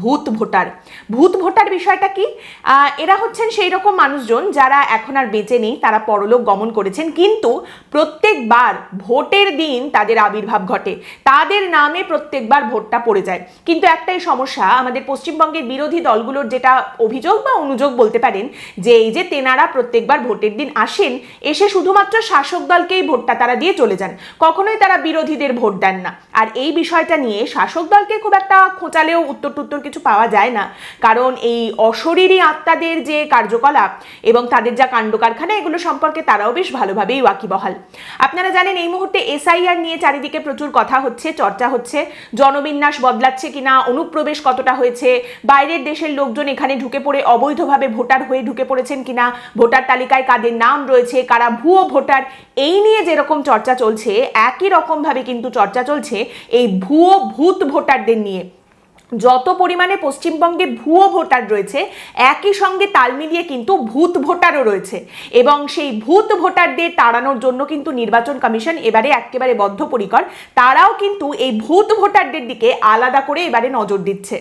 ভূত ভোটার। ভূত ভোটার বিষয়টা কি? এরা হচ্ছেন সেই রকম মানুষজন যারা এখন আর বেঁচে নেই, তারা পরলোক গমন করেছেন। কিন্তু প্রত্যেকবার ভোটের দিন তাদের আবির্ভাব ঘটে। তাদের নামে প্রত্যেকবার ভোটটা পড়ে যায়। কিন্তু একটাই সমস্যা, আমাদের পশ্চিমবঙ্গের বিরোধী দলগুলোর যেটা অভিযোগ বা অনুযোগ বলতে পারেন, যে এই যে তেনারা প্রত্যেকবার ভোটের দিন আসেন, এসে শুধুমাত্র শাসক দলকেই ভোটটা তারা দিয়ে চলে যান। কখনোই তারা বিরোধীদের ভোট দেন না। আর এই বিষয়টা নিয়ে শাসক দলকে খুব একটা খোঁচালেও উত্তর টুত্তর কিছু পাওয়া যায় না। কারণ এই অশরীরী আত্মাদের যে কার্যকলাপ এবং তাদের যা কাণ্ড কারখানা এগুলো সম্পর্কে তারাও বেশ ভালোভাবেই ওয়াকিবহাল। আপনারা জানেন, এই মুহূর্তে এসআইআর নিয়ে চারিদিকে প্রচুর কথা হচ্ছে, চর্চা হচ্ছে। জনবিন্যাস বদলাচ্ছে কিনা, অনুপ্রবেশ কতটা হয়েছে, বাইরের দেশের লোকজন এখানে ঢুকে পড়ে অবৈধভাবে ভোটার হয়ে ঢুকে পড়েছেন কিনা, ভোটার তালিকায় কাদের নাম রয়েছে, কারা ভুয়ো ভোটার, এই নিয়ে যেরকম চর্চা চলছে, একই রকমভাবে কিন্তু চর্চা চলছে এই ভুয়ো ভূত ভোটারদের নিয়ে। যত পরিমাণে পশ্চিমবঙ্গে ভুয়ো ভোটার রয়েছে, একই সঙ্গে তাল মিলিয়ে কিন্তু ভূত ভোটারও রয়েছে। এবং সেই ভূত ভোটারদের তাড়ানোর জন্য কিন্তু নির্বাচন কমিশন এবারে একেবারে বদ্ধপরিকর। তারাও কিন্তু এই ভূত ভোটারদের দিকে আলাদা করে এবারে নজর দিচ্ছে।